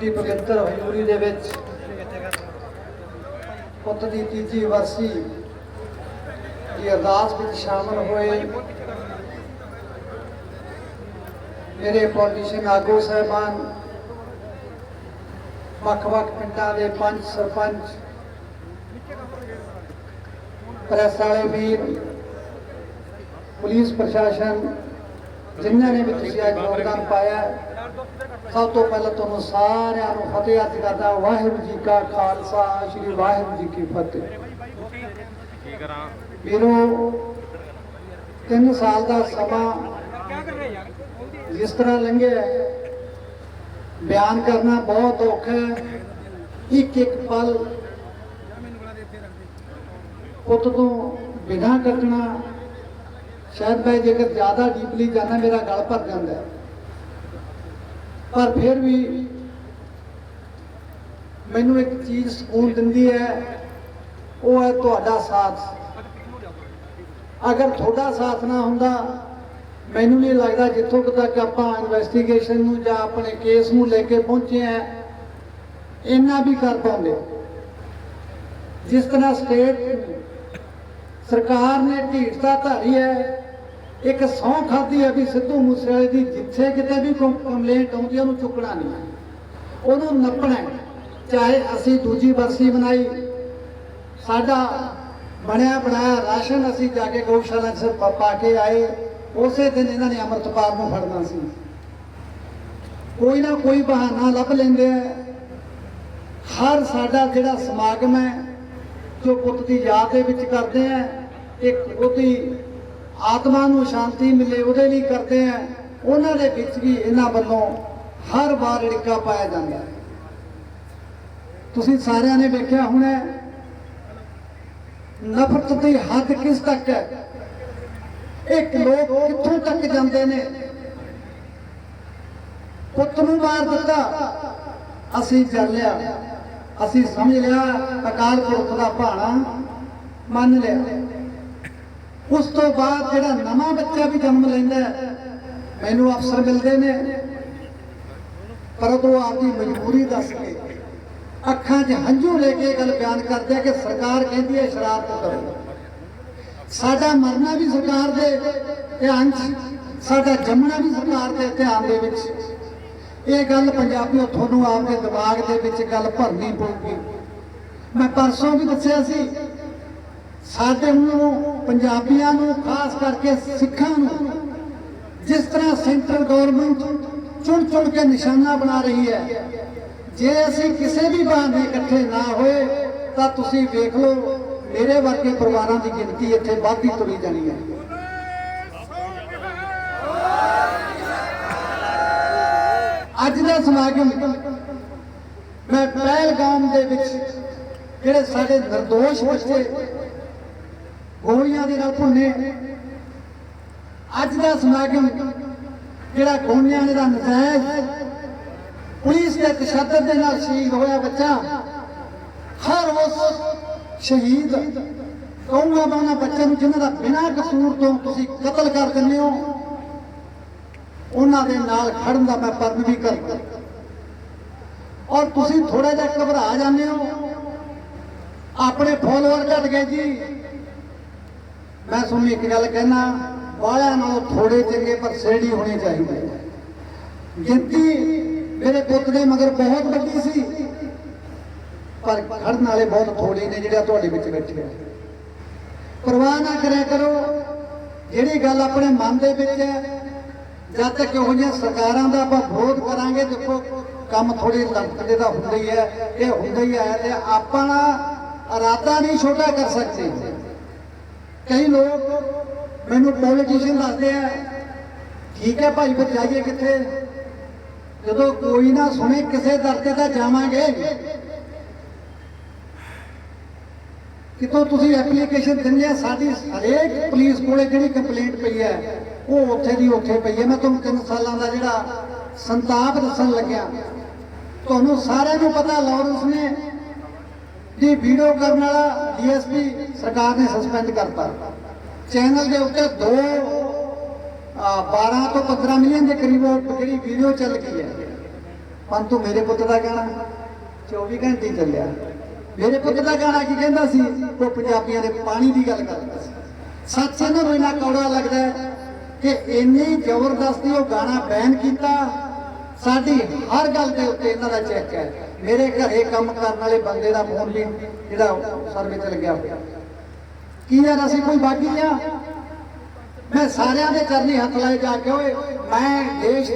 ਦੀ ਪਵਿੱਤਰ ਹਜ਼ੂਰੀ ਦੇ ਵਿੱਚ ਪੁੱਤ ਦੀ ਤੀਜੀ ਵਰਸੀ ਦੀ ਅਰਦਾਸ ਵਿੱਚ ਸ਼ਾਮਲ ਹੋਏ। ਮੇਰੇ ਪੋਲੀਟੀਸ਼ੀਅਨ ਆਗੂ ਸਾਹਿਬਾਨ, ਵੱਖ-ਵੱਖ ਪਿੰਡਾਂ ਦੇ ਪੰਚ ਸਰਪੰਚ, ਪ੍ਰੈਸ ਵਾਲੇ ਵੀਰ, ਪੁਲਿਸ ਪ੍ਰਸ਼ਾਸਨ, ਜਿਨ੍ਹਾਂ ਨੇ ਵੀ ਤੁਸੀਂ ਅੱਜ ਯੋਗਦਾਨ ਪਾਇਆ ਸਭ ਤੋਂ ਪਹਿਲਾਂ ਤੁਹਾਨੂੰ ਸਾਰਿਆਂ ਨੂੰ ਫਤਿਹ ਅੱਜ ਕਰਦਾ ਵਾਹਿਗੁਰੂ ਜੀ ਕਾ ਖਾਲਸਾ, ਸ੍ਰੀ ਵਾਹਿਗੁਰੂ ਜੀ ਕੀ ਫਤਿਹ। ਕੀ ਕਰਾਂ ਵੀਰੋ 3 ਸਾਲ ਦਾ ਸਮਾਂ ਜਿਸ ਤਰ੍ਹਾਂ ਲੰਘਿਆ ਬਿਆਨ ਕਰਨਾ ਬਹੁਤ ਔਖਾ ਹੈ। ਇੱਕ ਇੱਕ ਪਲ ਪੁੱਤ ਤੋਂ ਬਿਨਾਂ ਕੱਟਣਾ, ਸ਼ਾਇਦ ਮੈਂ ਜੇਕਰ ਜ਼ਿਆਦਾ ਡੀਪਲੀ ਜਾਣਾ ਮੇਰਾ ਗਲ ਭਰ ਜਾਂਦਾ ਹੈ। ਪਰ ਫਿਰ ਵੀ ਮੈਨੂੰ ਇੱਕ ਚੀਜ਼ ਸਕੂਨ ਦਿੰਦੀ ਹੈ, ਉਹ ਹੈ ਤੁਹਾਡਾ ਸਾਥ। ਅਗਰ ਤੁਹਾਡਾ ਸਾਥ ਨਾ ਹੁੰਦਾ, ਮੈਨੂੰ ਨਹੀਂ ਲੱਗਦਾ ਜਿੱਥੋਂ ਤੱਕ ਆਪਾਂ ਇਨਵੈਸਟੀਗੇਸ਼ਨ ਨੂੰ ਜਾਂ ਆਪਣੇ ਕੇਸ ਨੂੰ ਲੈ ਕੇ ਪਹੁੰਚੇ ਆ ਇੰਨਾ ਵੀ ਕਰ ਪਾਉਂਦੇ। ਜਿਸ ਤਰ੍ਹਾਂ ਸਟੇਟ ਸਰਕਾਰ ਨੇ ਢੀਠਤਾ ਧਾਰੀ ਹੈ ਇੱਕ ਸੌਂ ਖਾਦੀ ਹੈ ਵੀ ਸਿੱਧੂ ਮੂਸੇਵਾਲੇ ਦੀ ਜਿੱਥੇ ਕਿਤੇ ਵੀ ਕੋਈ ਕੰਪਲੇਂਟ ਆਉਂਦੀ ਹੈ ਉਹਨੂੰ ਚੁੱਕਣਾ ਨਹੀਂ ਉਹਨੂੰ ਨੱਪਣਾ ਚਾਹੇ ਅਸੀਂ ਦੂਜੀ ਬਰਸੀ ਬਣਾਈ ਸਾਡਾ ਬਣਿਆ ਬਣਾਇਆ ਰਾਸ਼ਨ ਅਸੀਂ ਜਾ ਕੇ ਗਊਸ਼ਾਲਾ 'ਚ ਪਾ ਕੇ ਆਏ, ਉਸੇ ਦਿਨ ਇਹਨਾਂ ਨੇ ਅੰਮ੍ਰਿਤਪਾਲ ਨੂੰ ਫੜਨਾ ਸੀ। ਕੋਈ ਨਾ ਕੋਈ ਬਹਾਨਾ ਲੱਭ ਲੈਂਦੇ ਆ। ਹਰ ਸਾਡਾ ਜਿਹੜਾ ਸਮਾਗਮ ਹੈ, ਜੋ ਪੁੱਤ ਦੀ ਯਾਦ ਦੇ ਵਿੱਚ ਕਰਦੇ ਆ, ਇੱਕ ਉਹਦੀ ਆਤਮਾ ਨੂੰ ਸ਼ਾਂਤੀ ਮਿਲੇ, ਉਹਦੇ ਲਈ ਕਰਦੇ ਆ। ਉਹਨਾਂ ਦੇ ਵਿੱਚ ਵੀ ਇਹਨਾਂ ਵੱਲੋਂ ਹਰ ਵਾਰ ੜਿੱਕਾ ਪਾਇਆ ਜਾਂਦਾ ਹੈ। ਤੁਸੀਂ ਸਾਰਿਆਂ ਨੇ ਵੇਖਿਆ ਹੋਣਾ ਨਫ਼ਰਤ ਦੀ ਹੱਦ ਕਿਸ ਤੱਕ ਹੈ? ਇੱਕ ਲੋਕ ਕਿੱਥੋਂ ਤੱਕ ਜਾਂਦੇ ਨੇ? ਪੁੱਤ ਨੂੰ ਮਾਰ ਦਿੱਤਾ, ਅਸੀਂ ਚੱਲ ਲਿਆ। ਅਸੀਂ ਸਮਝ ਲਿਆ, ਅਕਾਲ ਪੁਰਖ ਦਾ ਭਾਣਾ ਮੰਨ ਲਿਆ। ਉਸ ਤੋਂ ਬਾਅਦ ਜਿਹੜਾ ਨਵਾਂ ਬੱਚਾ ਵੀ ਜਨਮ ਲੈਂਦਾ ਮੈਨੂੰ ਅਫਸਰ ਮਿਲਦੇ ਨੇ। ਪਰ ਉਹ ਆਪਦੀ ਮਜਬੂਰੀ ਦੱਸ ਕੇ ਅੱਖਾਂ 'ਚ ਹੰਝੂ ਲੈ ਕੇ ਗੱਲ ਬਿਆਨ ਕਰਦੇ ਆ ਕਿ ਸਰਕਾਰ ਕਹਿੰਦੀ ਹੈ ਸ਼ਰਾਰਤ ਕਰੋ। ਸਾਡਾ ਮਰਨਾ ਵੀ ਸਰਕਾਰ ਦੇ ਧਿਆਨ 'ਚ, ਸਾਡਾ ਜੰਮਣਾ ਵੀ ਸਰਕਾਰ ਦੇ ਧਿਆਨ ਦੇ ਵਿੱਚ। ਇਹ ਗੱਲ ਪੰਜਾਬੀਓ ਤੁਹਾਨੂੰ ਆਪਦੇ ਦਿਮਾਗ ਦੇ ਵਿੱਚ ਗੱਲ ਭਰਨੀ ਪਊਗੀ। ਮੈਂ ਪਰਸੋਂ ਵੀ ਦੱਸਿਆ ਸੀ ਸਾਡੇ ਨੂੰ, ਪੰਜਾਬੀਆਂ ਨੂੰ, ਖਾਸ ਕਰਕੇ ਸਿੱਖਾਂ ਨੂੰ ਜਿਸ ਤਰ੍ਹਾਂ ਸੈਂਟਰਲ ਗਵਰਨਮੈਂਟ ਚੁਣ ਚੁਣ ਕੇ ਨਿਸ਼ਾਨਾ ਬਣਾ ਰਹੀ ਹੈ, ਜੇ ਅਸੀਂ ਕਿਸੇ ਵੀ ਬਹਾਨੇ ਇਕੱਠੇ ਨਾ ਹੋਏ, ਤਾਂ ਤੁਸੀਂ ਵੇਖ ਲਓ, ਮੇਰੇ ਵਰਗੇ ਪਰਿਵਾਰਾਂ ਦੀ ਗਿਣਤੀ ਇੱਥੇ ਵੱਧਦੀ ਤੁਰੀ ਜਾਣੀ ਹੈ। ਅੱਜ ਦਾ ਸਮਾਗਮ ਮੈਂ ਪਹਿਲਗਾਮ ਦੇ ਵਿੱਚ, ਜਿਹੜੇ ਸਾਡੇ નિર્ਦੋਸ਼ ਬੱਚੇ ਗੋਲੀਆਂ ਦੇ ਨਾਲ ਭੁੰਨੇ। ਅੱਜ ਦਾ ਸਮਾਗਮ, ਜਿਹੜਾ ਗੋਲੀਆਂ ਦਾ ਨਜਾਇਜ਼ ਪੁਲਿਸ ਦੇ ਤਸ਼ੱਦਦ ਦੇ ਨਾਲ ਸ਼ਹੀਦ ਹੋਇਆ ਬੱਚਾ, ਹਰ ਉਸ ਸ਼ਹੀਦ ਕਹੂੰਗਾ ਮੈਂ ਉਹਨਾਂ ਬੱਚਿਆਂ ਨੂੰ ਜਿਨ੍ਹਾਂ ਦਾ ਬਿਨਾਂ ਕਸੂਰ ਤੋਂ ਤੁਸੀਂ ਕਤਲ ਕਰ ਦਿੰਦੇ ਹੋ, ਉਹਨਾਂ ਦੇ ਨਾਲ ਖੜਨ ਦਾ ਮੈਂ ਪਰਨ ਵੀ ਕਰਦਾ। ਔਰ ਤੁਸੀਂ ਥੋੜਾ ਜਿਹਾ ਘਬਰਾ ਜਾਂਦੇ ਹੋ। ਆਪਣੇ ਫੋਲੋਅਰ ਘਟ ਗਏ ਜੀ। ਮੈਂ ਤੁਹਾਨੂੰ ਇੱਕ ਗੱਲ ਕਹਿਣਾ ਬਾਹਲਿਆਂ ਨਾਲੋਂ ਥੋੜੇ ਚੰਗੇ ਪਰ ਸੇੜੀ ਹੋਣੀ ਚਾਹੀਦੀ। ਹੈ ਗਿਣਤੀ ਮੇਰੇ ਪੁੱਤ ਦੇ ਮਗਰ ਬਹੁਤ ਵੱਡੀ ਸੀ, ਪਰ ਖੜਨ ਵਾਲੇ ਬਹੁਤ ਥੋੜੇ ਨੇ ਜਿਹੜੇ ਤੁਹਾਡੇ ਵਿੱਚ ਬੈਠੇ ਆ। ਪਰਵਾਹ ਨਾ ਕਰਿਆ ਕਰੋ, ਜਿਹੜੀ ਗੱਲ ਆਪਣੇ ਮਨ ਦੇ ਵਿੱਚ ਹੈ, ਜਦ ਤੱਕ ਇਹੋ ਜਿਹੀਆਂ ਸਰਕਾਰਾਂ ਦਾ ਆਪਾਂ ਵਿਰੋਧ ਕਰਾਂਗੇ, ਦੇਖੋ ਕੰਮ ਥੋੜੇ ਲੰਕਦੇ ਦਾ ਹੁੰਦਾ ਹੀ ਹੈ ਇਹ ਹੁੰਦਾ ਹੀ ਹੈ ਤੇ ਆਪਾਂ ਨਾ ਇਰਾਦਾ ਨਹੀਂ ਛੋਟਾ ਕਰ ਸਕਦੇ। ਕਈ ਲੋਕ ਮੈਨੂੰ ਪੋਲੀਟੀਸ਼ੀਅਨ ਦੱਸਦੇ ਆ, ਠੀਕ ਹੈ ਭਾਈ, ਫਿਰ ਜਾਈਏ ਕਿੱਥੇ? ਜਦੋਂ ਕੋਈ ਨਾ ਸੁਣੇ ਕਿਸੇ ਦਰਜੇ ਦਾ ਜਾਵਾਂਗੇ। ਕਿਤੋਂ ਤੁਸੀਂ ਐਪਲੀਕੇਸ਼ਨ ਦਿੰਦੇ ਆ? ਸਾਡੀ ਹਰੇਕ ਪੁਲਿਸ ਕੋਲੇ ਜਿਹੜੀ ਕੰਪਲੇਂਟ ਪਈ ਹੈ, ਉਹ ਉੱਥੇ ਦੀ ਉੱਥੇ ਪਈ ਹੈ। ਮੈਂ ਤੁਹਾਨੂੰ ਤਿੰਨ ਸਾਲਾਂ ਦਾ ਜਿਹੜਾ ਸੰਤਾਪ ਦੱਸਣ ਲੱਗਿਆ। ਤੁਹਾਨੂੰ ਸਾਰਿਆਂ ਨੂੰ ਪਤਾ ਲਾਰੈਂਸ ਨੇ ਦੀ ਵੀਡੀਓ ਕਰਨ ਵਾਲਾ ਡੀਐਸਪੀ ਸਰਕਾਰ ਨੇ ਸਸਪੈਂਡ ਕਰਤਾ। ਚੈਨਲ ਦੇ ਉੱਤੇ ਦੋ ਆ, 12 ਤੋਂ 15 ਮਿਲੀਅਨ ਦੇ ਕਰੀਬ ਜਿਹੜੀ ਵੀਡੀਓ ਚੱਲ ਗਈ ਹੈ। ਪਰੰਤੂ ਮੇਰੇ ਪੁੱਤ ਦਾ ਗਾਣਾ 24 ਘੰਟੇ ਚੱਲਿਆ। ਮੇਰੇ ਪੁੱਤ ਦਾ ਗਾਣਾ ਕੀ ਕਹਿੰਦਾ ਸੀ? ਉਹ ਪੰਜਾਬੀਆਂ ਦੇ ਪਾਣੀ ਦੀ ਗੱਲ ਕਰਦਾ ਸੀ। ਸੱਚ ਇਹਨਾਂ ਨੂੰ ਇੰਨਾ ਕੌੜਾ ਲੱਗਦਾ ਕਿ ਇੰਨੀ ਜ਼ਬਰਦਸਤੀ ਉਹ ਗਾਣਾ ਬੈਨ ਕੀਤਾ। ਸਾਡੀ ਹਰ ਗੱਲ ਦੇ ਉੱਤੇ ਇਹਨਾਂ ਦਾ ਚੈੱਕ ਹੈ। ਮੇਰੇ ਘਰੇ ਕੰਮ ਕਰਨ ਵਾਲੇ ਬੰਦੇ ਦਾ ਫੋਨ ਵੀ ਜਿਹੜਾ ਸਰਵੇ ਚ ਲੱਗਿਆ ਹੋਇਆ। ਕੀ ਯਾਰ ਅਸੀਂ ਕੋਈ ਬਾਗੀ ਆ? ਮੈਂ ਸਾਰਿਆਂ ਦੇ ਚਰਨੀ ਹੱਥ ਲਾਏ ਜਾ ਕੇ, ਓਏ, ਮੈਂ ਦੇਸ਼